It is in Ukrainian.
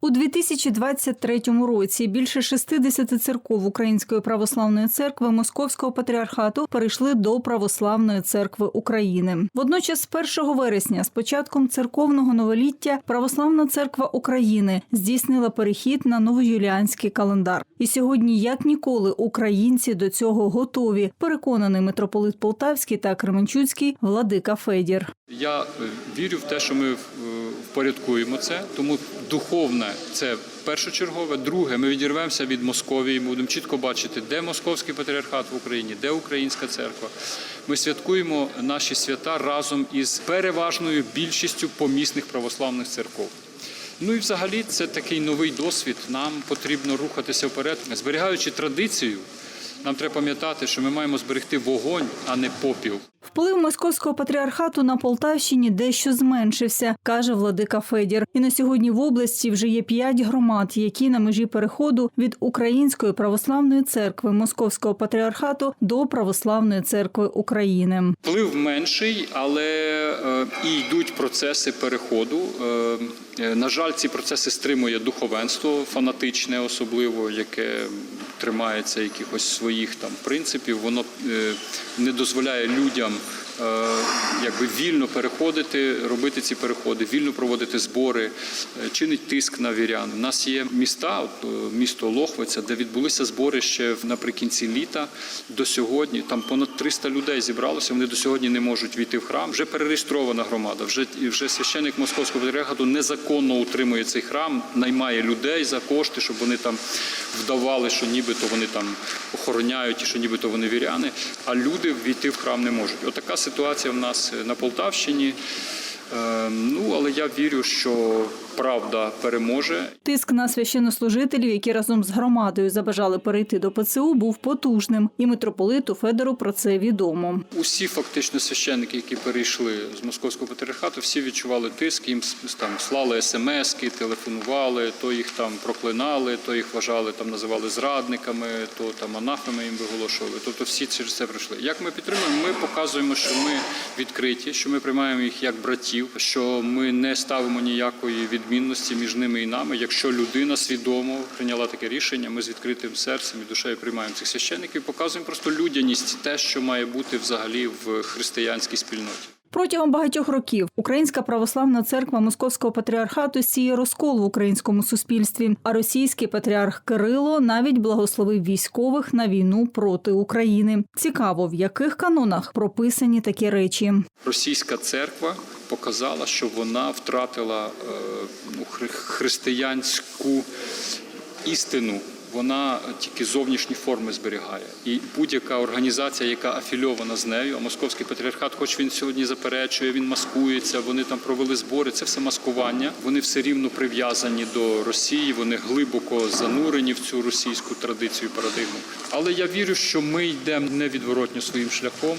У 2023 році більше 60 церков Української православної церкви Московського патріархату перейшли до Православної церкви України. Водночас, з 1 вересня, з початком церковного новоліття, Православна церква України здійснила перехід на новоюліанський календар. І сьогодні, як ніколи, українці до цього готові. Переконаний митрополит Полтавський та Кременчуцький владика Федір. Я вірю в те, що ми е, впорядкуємо це, тому це першочергове. Друге, ми відірвемося від Московії. Ми будемо чітко бачити, де московський патріархат в Україні, де українська церква. Ми святкуємо наші свята разом із переважною більшістю помісних православних церков. Ну і взагалі це такий новий досвід. Нам потрібно рухатися вперед, зберігаючи традицію. Нам треба пам'ятати, що ми маємо зберегти вогонь, а не попіл. Вплив московського патріархату на Полтавщині дещо зменшився, каже владика Федір. І на сьогодні в області вже є п'ять громад, які на межі переходу від Української православної церкви Московського патріархату до Православної церкви України. Вплив менший, але е, і йдуть процеси переходу. Е, е, на жаль, ці процеси стримує духовенство фанатичне, особливо яке тримається якихось своїх там принципів. Воно е, не дозволяє людям. Е, Якби вільно переходити, робити ці переходи, вільно проводити збори, е, чинить тиск на вірян. У нас є міста, от, е, місто Лохвиця, де відбулися збори ще наприкінці літа до сьогодні. Там понад 300 людей зібралося. Вони до сьогодні не можуть війти в храм. Вже перереєстрована громада. Вже вже священик московського патріархату незаконно утримує цей храм, наймає людей за кошти, щоб вони там вдавали, що нібито вони там охороняють і що нібито вони віряни. А люди війти в храм не можуть. Отака ситуація в нас на Полтавщині. Е, Ну але я вірю, що правда переможе. Тиск на священнослужителів, які разом з громадою забажали перейти до ПЦУ, був потужним, і митрополиту Федору про це відомо. Усі фактично священники, які перейшли з московського патріархату, всі відчували тиск, їм там слали смски, телефонували, то їх там проклинали, то їх вважали там, називали зрадниками, то там анафеми їм виголошували. Тобто всі через це пройшли. Як ми підтримуємо? Ми показуємо, що ми відкриті, що ми приймаємо їх як братів, що ми не ставимо ніякої відмінності між ними і нами. Якщо людина свідомо прийняла таке рішення, ми з відкритим серцем і душею приймаємо цих священників, показуємо просто людяність, те, що має бути взагалі в християнській спільноті. Протягом багатьох років Українська православна церква Московського патріархату сіє розкол в українському суспільстві. А російський патріарх Кирило навіть благословив військових на війну проти України. Цікаво, в яких канонах прописані такі речі. Російська церква показала, що вона втратила е, ну, християнську істину. Вона тільки зовнішні форми зберігає, і будь-яка організація, яка афільована з нею, а московський патріархат, хоч він сьогодні заперечує, він маскується. Вони там провели збори. Це все маскування. Вони все рівно прив'язані до Росії. Вони глибоко занурені в цю російську традицію, парадигму. Але я вірю, що ми йдемо невідворотньо своїм шляхом.